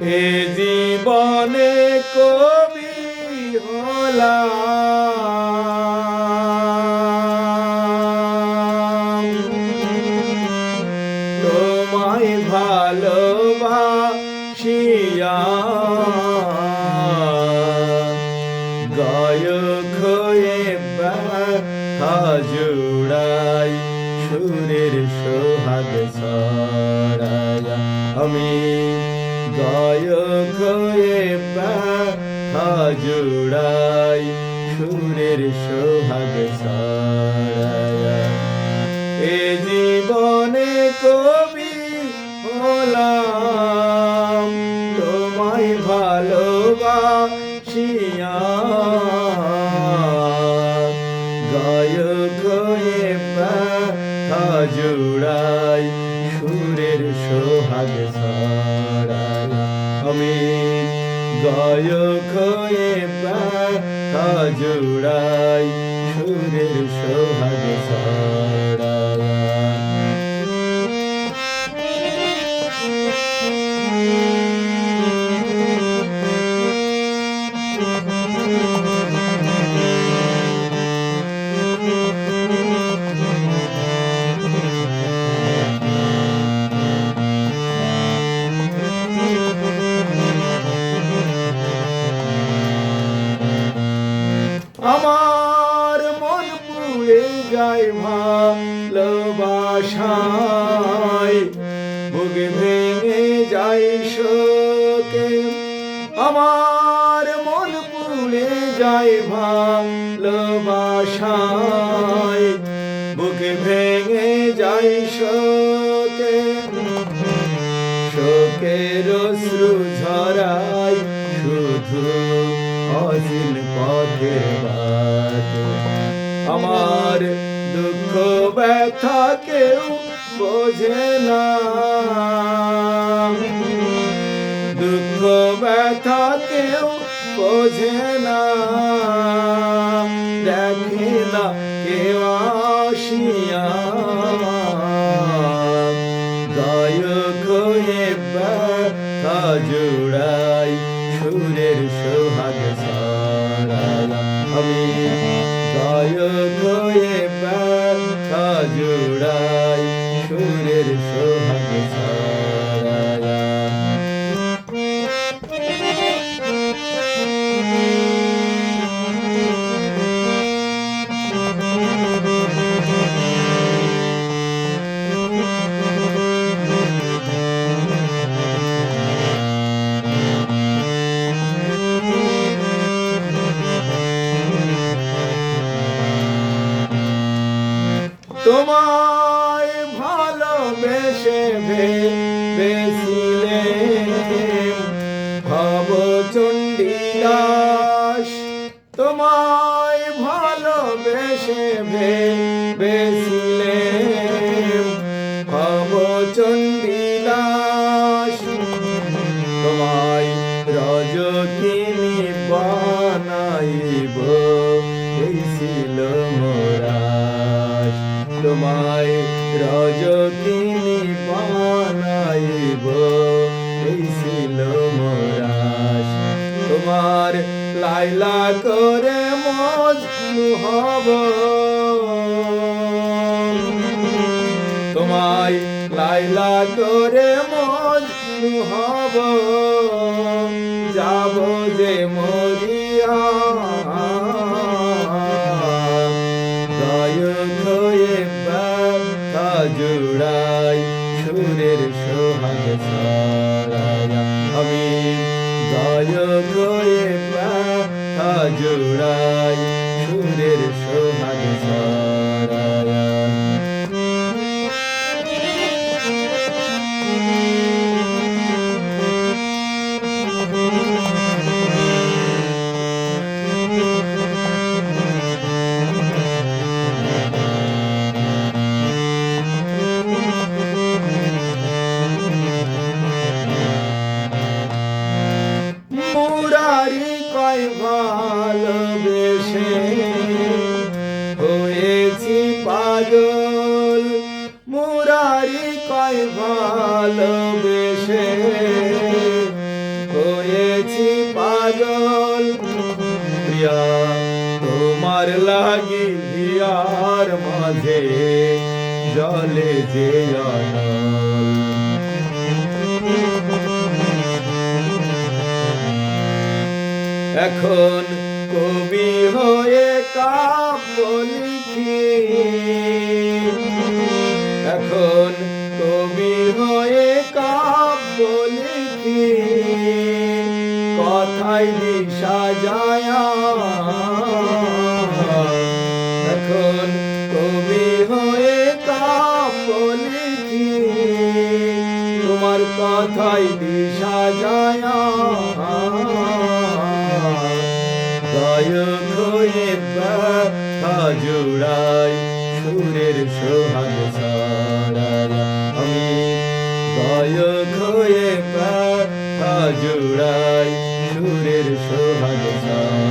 এ জীবনে কবি হলাম। তোমায় ভালোবাসিয়া। গায়ক হয়ে জুড়াই সুরের সোহাগ ছড়ায়া আমি হয়ে ব্যথা জুড়াই সুরের সোহাগ ছড়ায়া এ জীবনে কবি হলাম তোমায় ভালোবাসিয়া গায়ক হয়ে জুড়াই সুরের সোহাগ ছড়াই ভালোবাসায় বুক ভেঙে যায় শোকে। আমার মন পুড়ে যায় ভালোবাসায় বুক ভেঙে যায় শোকে। শোকের অশ্রু ঝরাই শুধু অসীম বাটে আমার দুঃখ ব্যথা কেউ বোঝে না। দুঃখ ব্যথা কেউ বোঝে না। দেখে না কেউ আসিয়া। গায়ক সুরের সারালাম সোহাগ সারালাম তোমায় তোমায় ভালোবেসে ভেবেছিলে ভব চণ্ডীদাস তোমায় রজকিনী বানাইব ছিল মোরাজ তোমায় রজকিনী লাইলা করে মজনু হব। তোমায় লাইলা করে মজনু হব। যাব যে মরিয়া। জুড়াই সুরের সোহাগ সারায়া। আমি গায়ক হয়ে ব্যথা জুড়াই সুরের সোহাগ কয় ভালোবেসে হয়েছি পাগল। মুরারি কয় ভালোবেসে পাগল। প্রিয়া, তোমার লাগি হিয়ার মাঝে জলে যে অনল এখন কবি হয়ে কাব্য লিখি এখন কবি হয়ে কাব্য লিখি কথাই দিশা যায়া এখন কবি হয়ে কাব্য লিখি তোমার কথাই দিশা যায়া হয়ে জুড়াই সুরের সোহাগ সারায়া আমি গায়ক হয়ে ব্যথা জুড়াই সুরের সোহাগ সারায়া